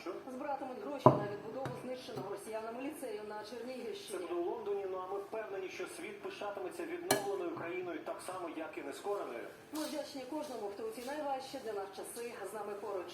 що? Збиратимуть гроші на відбудову знищеного росіянами ліцею на Це буде у Лондоні, ну а ми впевнені, що світ пишатиметься відновленою країною так само, як і нескореною. Ми вдячні кожному, хто у ці найважчі для нас часи з нами поруч.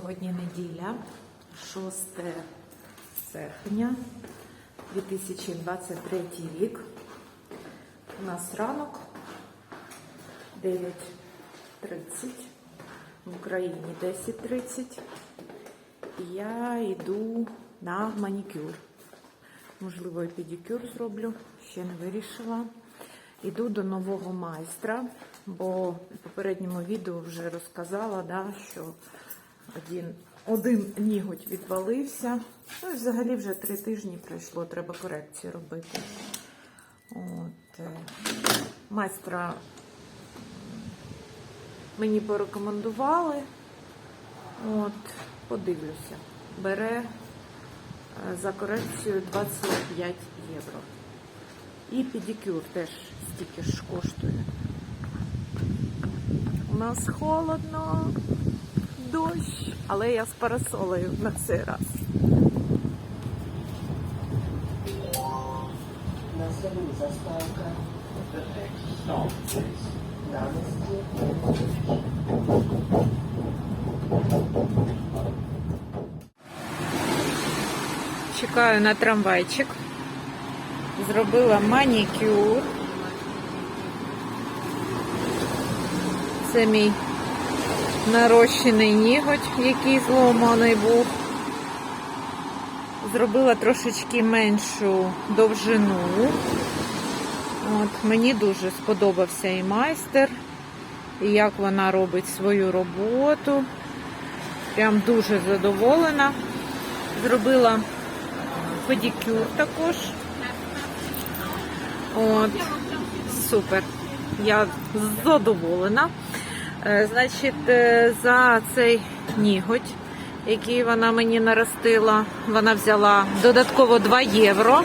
Сьогодні неділя, 6 серпня 2023 рік. У нас ранок 9.30, в Україні 10.30. І я йду на манікюр. Можливо, і педикюр зроблю, ще не вирішила. Іду до нового майстра, бо в попередньому відео вже розказала, да, що один, один ніготь відвалився. Ну і взагалі вже три тижні пройшло, треба корекцію робити. От, е, майстра мені порекомендували. От, подивлюся. Бере е, за корекцію 25 євро. І педикюр теж стільки ж коштує. У нас холодно, дощ, але я з парасолею на цей раз. Чекаю на трамвайчик. Зробила манікюр. Це мій нарощений ніготь, який зломаний був. Зробила трошечки меншу довжину. От, мені дуже сподобався і майстер, і як вона робить свою роботу. Прям дуже задоволена. Зробила педикюр також. От, супер. Я задоволена. Е, Значить, е, за цей ніготь, який вона мені наростила, вона взяла додатково 2 євро.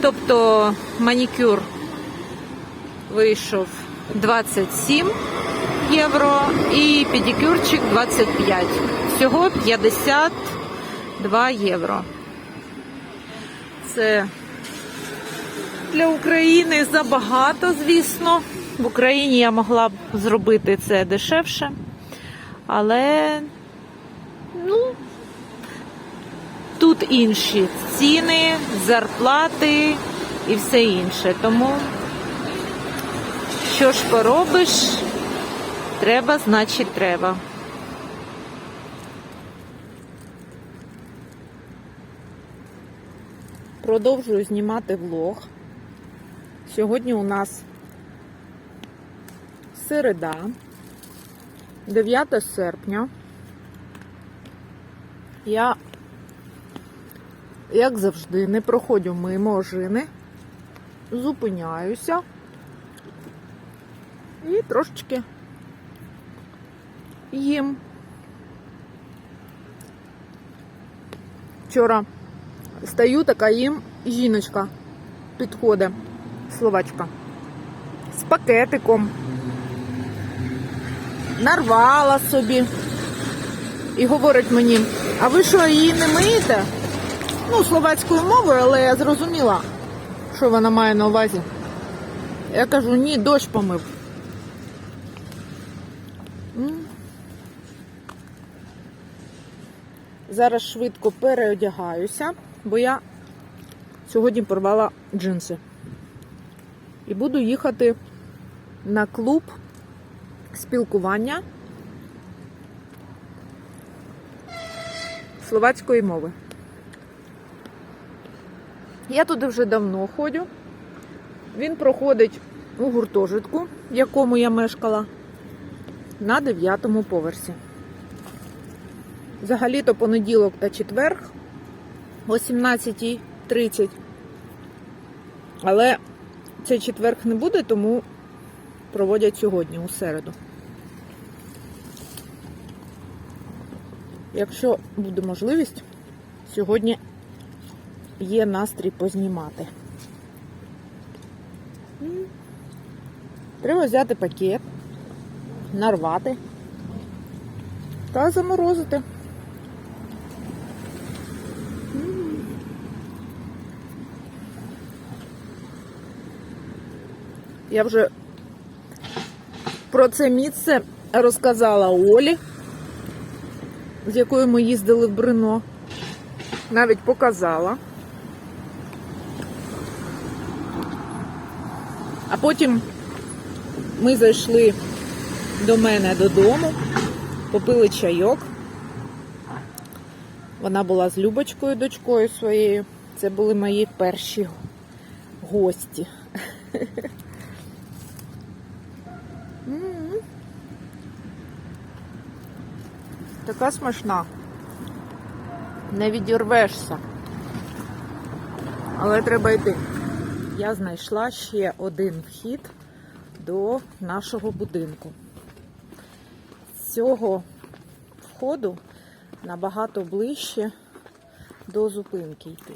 Тобто манікюр вийшов 27 євро і педикюрчик 25. Всього 52 євро. Це для України забагато, звісно. В Україні я могла б зробити це дешевше. Але ну, тут інші ціни, зарплати і все інше. Тому що ж поробиш, треба, значить треба. Продовжую знімати влог. Сьогодні у нас середа, 9 серпня. Я, як завжди, не проходжу мимо ожини, зупиняюся і трошечки їм. Вчора стою така їм жіночка підходить, словачка, з пакетиком. Нарвала собі і говорить мені, а ви що її не миєте? Ну, словацькою мовою, але я зрозуміла, що вона має на увазі. Я кажу, ні, дощ помив. Зараз швидко переодягаюся, бо я сьогодні порвала джинси. І буду їхати на клуб спілкування словацької мови. Я туди вже давно ходжу. Він проходить у гуртожитку, в якому я мешкала, на 9 поверсі. Взагалі-то понеділок та четверг о 17.30 Але цей четверг не буде, тому проводять сьогодні, у середу. Якщо буде можливість, сьогодні є настрій познімати. Треба взяти пакет, нарвати та заморозити. Я вже про це місце розказала Олі, з якою ми їздили в Брино. Навіть показала. А потім ми зайшли до мене додому, попили чайок. Вона була з Любочкою, дочкою своєю. Це були мої перші гості. Така смачна. Не відірвешся. Але треба йти. Я знайшла ще один вхід до нашого будинку. З цього входу набагато ближче до зупинки йти.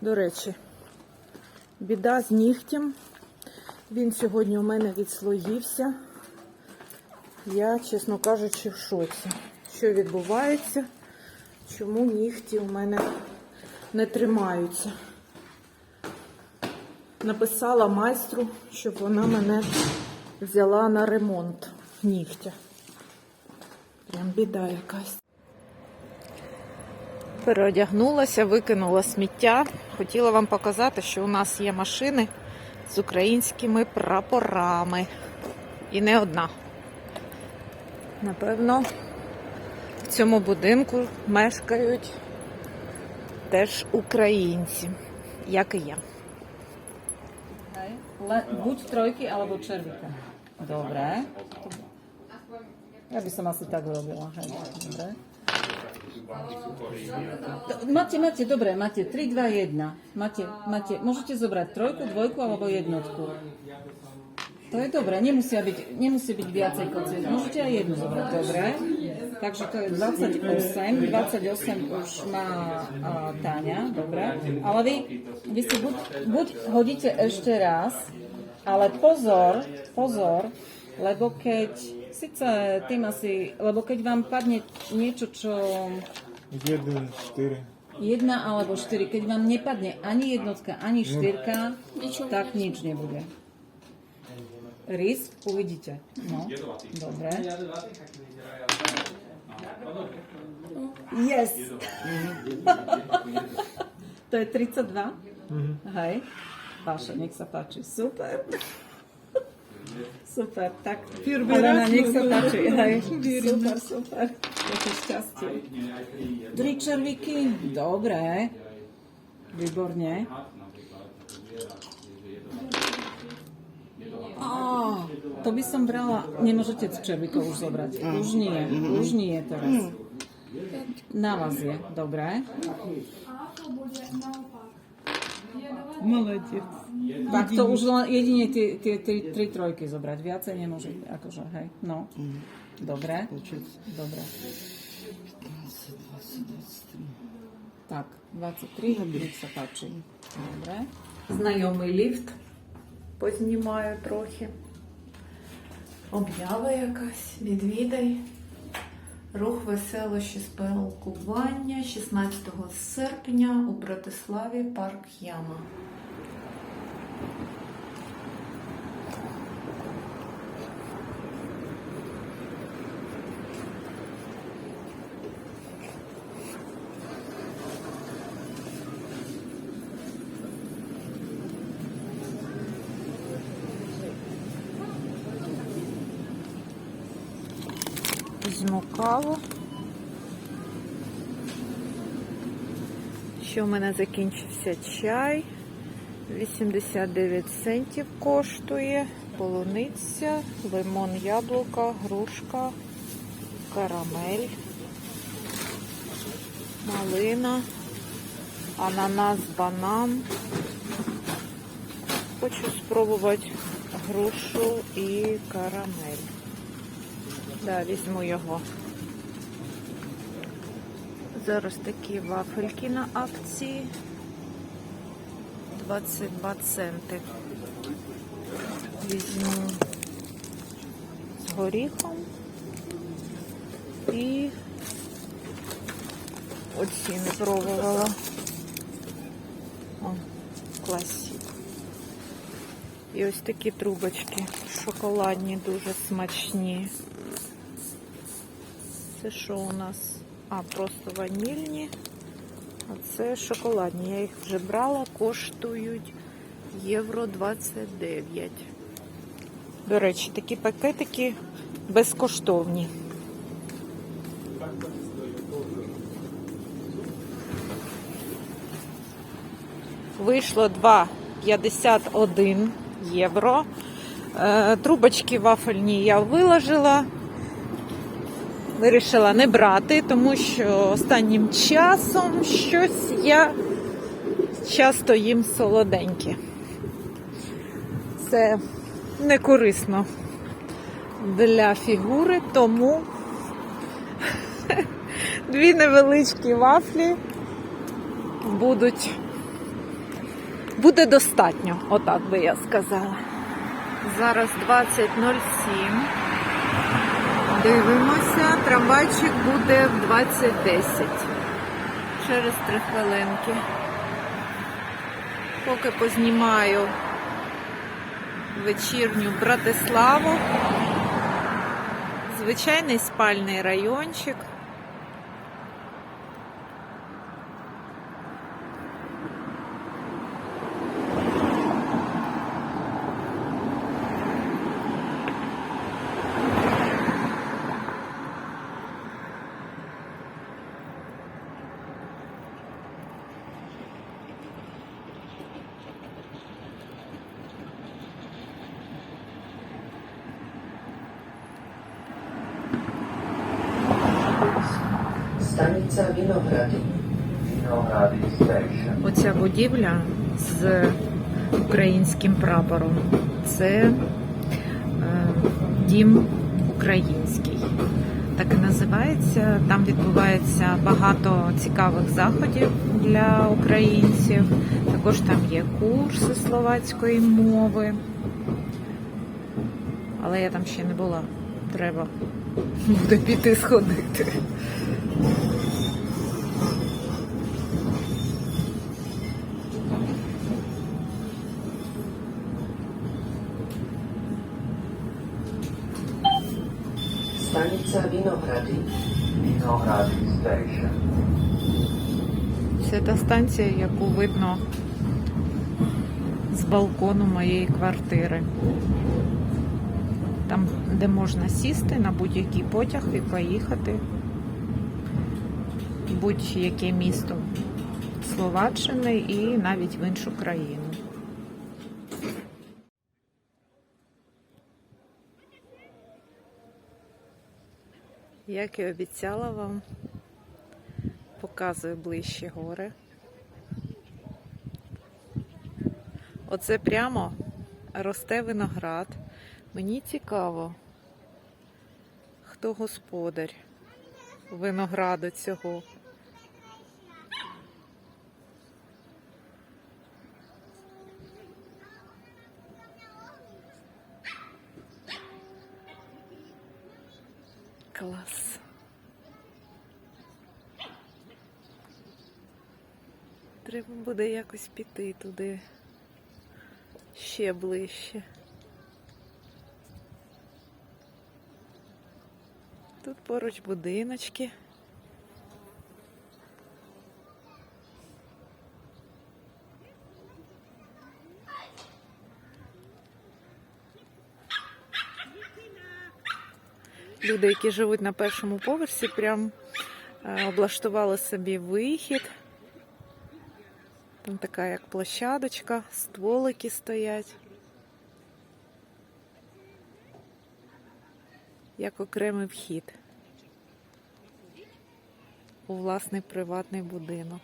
До речі, біда з нігтем. Він сьогодні у мене відслоївся. Я, чесно кажучи, в шоці. Що відбувається? Чому нігті у мене не тримаються? Написала майстру, щоб вона мене взяла на ремонт нігтя. Прям біда якась. Переодягнулася, викинула сміття. Хотіла вам показати, що у нас є машини з українськими прапорами. І не одна. Напевно, в цьому будинку мешкають теж українці, як і я. Buď trojky alebo červíka. Dobre. Ja by som asi tak urobila. Hej. To- Máte, máte, dobre, máte 3, 2, 1. Máte, máte, môžete zobrať trojku, dvojku alebo jednotku. To je dobré, nemusia byť, nemusí byť viacej kociet. Môžete aj jednu zobrať, dobre. Takže to je 28, 28 už má a, Táňa, dobre. Ale vy, vy si buď, buď hodíte ešte raz, ale pozor, pozor, lebo keď, síce tým asi, lebo keď vám padne niečo, čo 1, 4. jedna alebo štyri, keď vám nepadne ani jednotka, ani štyrka, tak nič nebude. Rys, uvidíte. No, dobre. Yes. to je 32? Hej. Vaše, nech sa páči. Super. Super, tak Alena, nech sa páči. Hej. Super, super. To šťastie. Tri červíky? Dobre. Výborne. Á, to by som brala, nemôžete červíkov už zobrať. Už nie, už nie teraz. Na vás je, dobre. Молодець. Tak to už len jedine tie, tie, tie tri trojky zobrať. Viacej nemôže, akože, hej. No. Dobre. Dobre. Tak, 23, nech sa páči. Dobre. Знайомий ліфт. Познімаю трохи. Об'ява якась, відвідай. Рух веселощі спілкування 16 серпня у Братиславі парк Яма. Каву. Ще у мене закінчився чай. 89 центів коштує. Полуниця, лимон, яблука, грушка, карамель, малина, ананас, банан. Хочу спробувати грушу і карамель. Да, візьму його. Зараз такі вафельки на акції. 22 центи. Візьму з горіхом і оці не пробувала. О, класік. І ось такі трубочки шоколадні, дуже смачні. Це що у нас? А, просто ванільні. А це шоколадні. Я їх вже брала, коштують євро 29. До речі, такі пакетики безкоштовні. Вийшло 2,51 євро. Е, Трубочки вафельні я виложила. Вирішила не брати, тому що останнім часом щось я часто їм солоденьке. Це не корисно для фігури, тому дві невеличкі вафлі будуть буде достатньо, отак би я сказала. Зараз 20.07. Дивимося, трамвайчик буде в 20.10. Через три хвилинки. Поки познімаю вечірню Братиславу. Звичайний спальний райончик. Stanica Vinohrady. Оця будівля з українським прапором. Це е, дім український. Так і називається. Там відбувається багато цікавих заходів для українців. Також там є курси словацької мови. Але я там ще не була. Треба буде піти сходити. Stanica Vinohrady. Це та станція, яку видно з балкону моєї квартири. Де можна сісти на будь-який потяг і поїхати в будь-яке місто Словаччини і навіть в іншу країну. Як і обіцяла вам, показую ближче гори. Оце прямо росте виноград. Мені цікаво, хто господар винограду цього. Клас. Треба буде якось піти туди ще ближче. Поруч будиночки. Люди, які живуть на першому поверсі, прям е, облаштували собі вихід. Там така як площадочка, стволики стоять. Як окремий вхід у власний приватний будинок.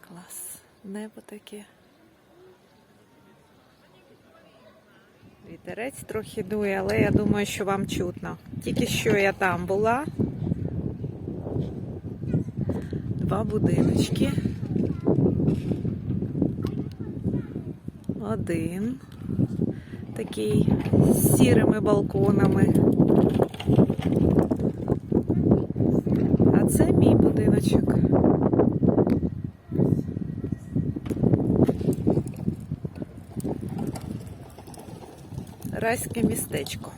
Клас, небо таке. Вітерець трохи дує, але я думаю, що вам чутно. Тільки що я там була. Два будиночки. Один. Такий з сірими балконами. А це мій будиночок. Райське містечко.